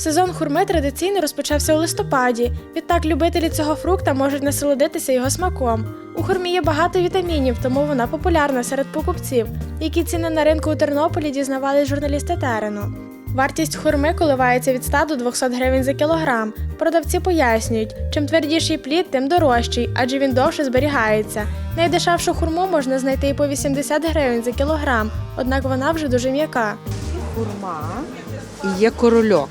Сезон хурми традиційно розпочався у листопаді. Відтак любителі цього фрукта можуть насолодитися його смаком. У хурмі є багато вітамінів, тому вона популярна серед покупців. Які ціни на ринку у Тернополі дізнавались журналісти терену. Вартість хурми коливається від 100 до 200 гривень за кілограм. Продавці пояснюють, чим твердіший плід, тим дорожчий, адже він довше зберігається. Найдешевшу хурму можна знайти і по 80 гривень за кілограм, однак вона вже дуже м'яка. хурма і є корольок.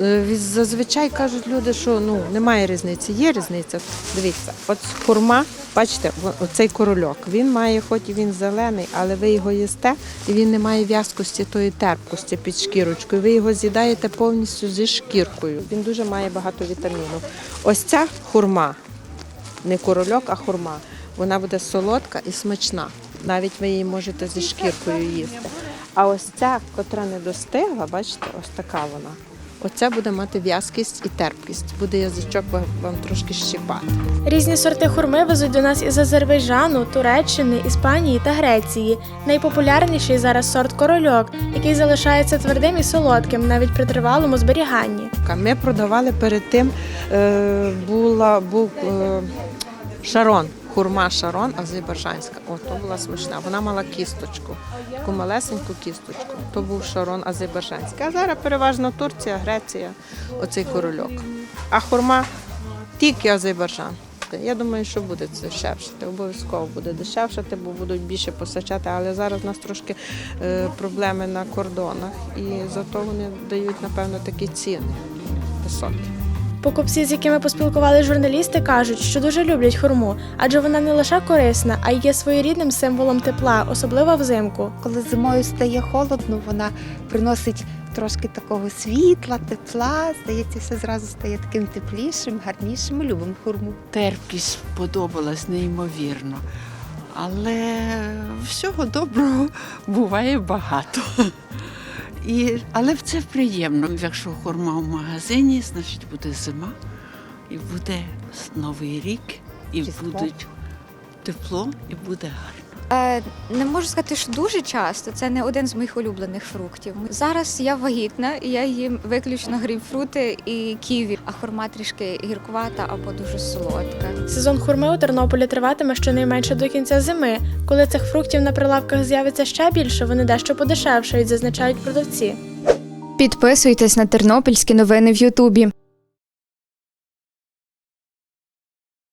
Е, Зазвичай кажуть люди, що ну немає різниці. Є різниця. Дивіться, от хурма, бачите, оцей корольок. Він має, хоч і він зелений, але ви його їсте, і він не має в'язкості тої терпкості під шкірочкою. Ви його з'їдаєте повністю зі шкіркою. Він дуже має багато вітаміну. Ось ця хурма, не корольок, а хурма. Вона буде солодка і смачна. Навіть ви її можете зі шкіркою їсти. А ось ця, котра не достигла, бачите, ось така вона. Оця буде мати в'язкість і терпкість. Буде язичок вам вам трошки щипати. Різні сорти хурми везуть до нас із Азербайджану, Туреччини, Іспанії та Греції. Найпопулярніший зараз сорт корольок, який залишається твердим і солодким навіть при тривалому зберіганні. Ми продавали перед тим, е, була, був е, шарон, хурма шарон азербайджанська. О, то була смачна. Вона мала кісточку, таку малесеньку кісточку. То був шарон азербайджанський. А зараз переважно Турція, Греція, оцей корольок. А хурма тільки Азербайджан. Я думаю, що буде це дешевшати. Обов'язково буде дешевшати, бо будуть більше постачати. Але зараз у нас трошки е, проблеми на кордонах, і зато вони дають, напевно, такі ціни високі. Покупці, з якими поспілкували журналісти, кажуть, що дуже люблять хурму, адже вона не лише корисна, а й є своєрідним символом тепла, особливо взимку. Коли зимою стає холодно, вона приносить трошки такого світла, тепла. Здається, все зразу стає таким теплішим, гарнішим. Ми любимо хурму. терпкість сподобалась неймовірно. Але всього доброго буває багато. І, але це приємно. Якщо хурма в магазині, значить буде зима, і буде новий рік, і будуть тепло, і буде гарно. Е, Не можу сказати, що дуже часто. Це не один з моїх улюблених фруктів. Зараз я вагітна, і я їм виключно грейпфрути і ківі, а хурма трішки гіркувата або дуже солодка. Сезон хурми у Тернополі триватиме щонайменше до кінця зими. Коли цих фруктів на прилавках з'явиться ще більше, вони дещо подешевшають, зазначають продавці. Підписуйтесь на тернопільські новини в Ютубі.